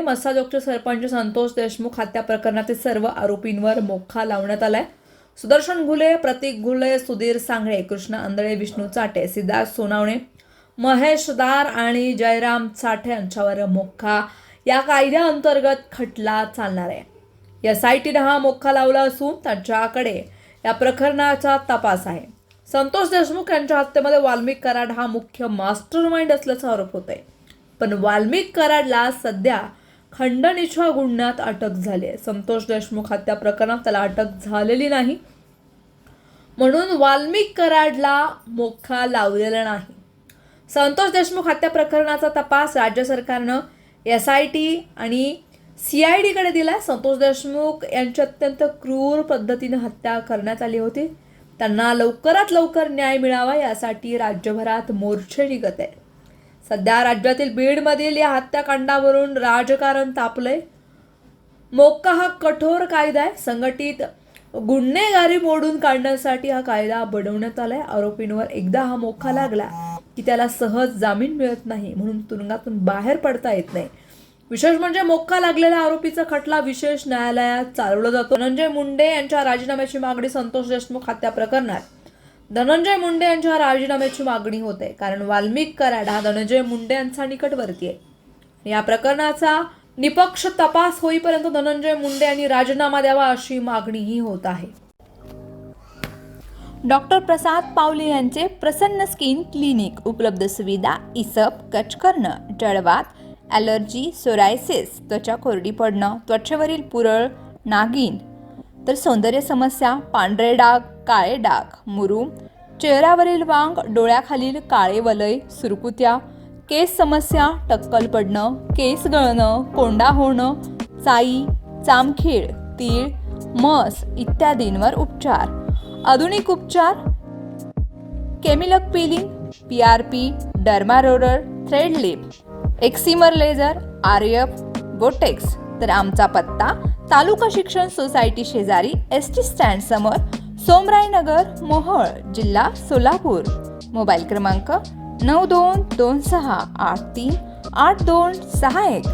गुन्हे मस्साजोगचे सरपंच संतोष देशमुख हत्या प्रकरणातील सर्व आरोपींवर मोखा लावण्यात आलाय. सुदर्शन घुले प्रतीक घुले सुधीर सांगळे कृष्ण आंधळे विष्णू चाटे सिद्धार्थ सोनावणे महेश दार आणि जयराम चाठे यांच्यावर मोक्का या कायद्याअंतर्गत खटला चालणार आहे. एस आय टीनं हा मोखा लावला असून त्यांच्याकडे या प्रकरणाचा तपास आहे. संतोष देशमुख यांच्या हत्येमध्ये वाल्मिक कराड हा मुख्य मास्टर माइंड असल्याचा आरोप होत आहे पण वाल्मिक कराडला सध्या खंडणीच्या गुन्ह्यात अटक झाली आहे. संतोष देशमुख हत्या प्रकरणात त्याला अटक झालेली नाही. म्हणून वाल्मिक कराडला मोखा लावलेला नाही. संतोष देशमुख हत्या प्रकरणाचा तपास राज्य सरकारनं एस आय टी आणि सी आय डीकडे दिला संतोष देशमुख यांची अत्यंत क्रूर पद्धतीने हत्या करण्यात आली होती. त्यांना लवकरात लवकर न्याय मिळावा यासाठी राज्यभरात मोर्चे निघत आहे. सध्या राज्यातील बीडमधील या हत्याकांडावरून राजकारण तापलंय. मोक्का हा कठोर कायदा आहे. संघटित गुन्हेगारी मोडून काढण्यासाठी हा कायदा बनवण्यात आलाय. आरोपींवर एकदा हा मोक्का लागला की त्याला सहज जामीन मिळत नाही म्हणून तुरुंगातून बाहेर पडता येत नाही. विशेष म्हणजे मोक्का लागलेल्या आरोपीचा खटला विशेष न्यायालयात चालवला जातो. धनंजय मुंडे यांच्या राजीनाम्याची मागणी संतोष देशमुख हत्या प्रकरणात धनंजय मुंडे यांच्या राजीनाम्याची मागणी होते कारण वाल्मिक कराड हा धनंजय मुंडे यांचा निकटवर्ती आहे. या प्रकरणाचा निपक्ष तपास होईपर्यंत धनंजय मुंडे यांनी राजीनामा द्यावा अशी मागणीही होत आहे. डॉक्टर प्रसाद पावले यांचे प्रसन्न स्किन क्लिनिक उपलब्ध सुविधा इसप कच करणं जळवात ॲलर्जी सोरायसिस त्वचा कोरडी पडणं त्वचेवरील पुरळ नागिन तर सौंदर्य समस्या पांढरे डाग काळे डाग मुरूम चेहऱ्यावरील वांग डोळ्याखालील काळे वलय सुरकुत्या केस समस्या टक्कल पडणं केस गळणं कोंडा होणं चाई चामखीळ तीळ मस इत्यादींवर उपचार. आधुनिक उपचार केमिलक peeling P R P dermaroller thread lift excimer laser आर्यफ Botox. तर आमचा पत्ता तालुका शिक्षण सोसायटी शेजारी एस टी स्टँड समोर सोमरायनगर मोहळ जिल्हा सोलापूर. मोबाईल क्रमांक नऊ दोन दोन सहा आठ तीन आठ दोन सहा एक.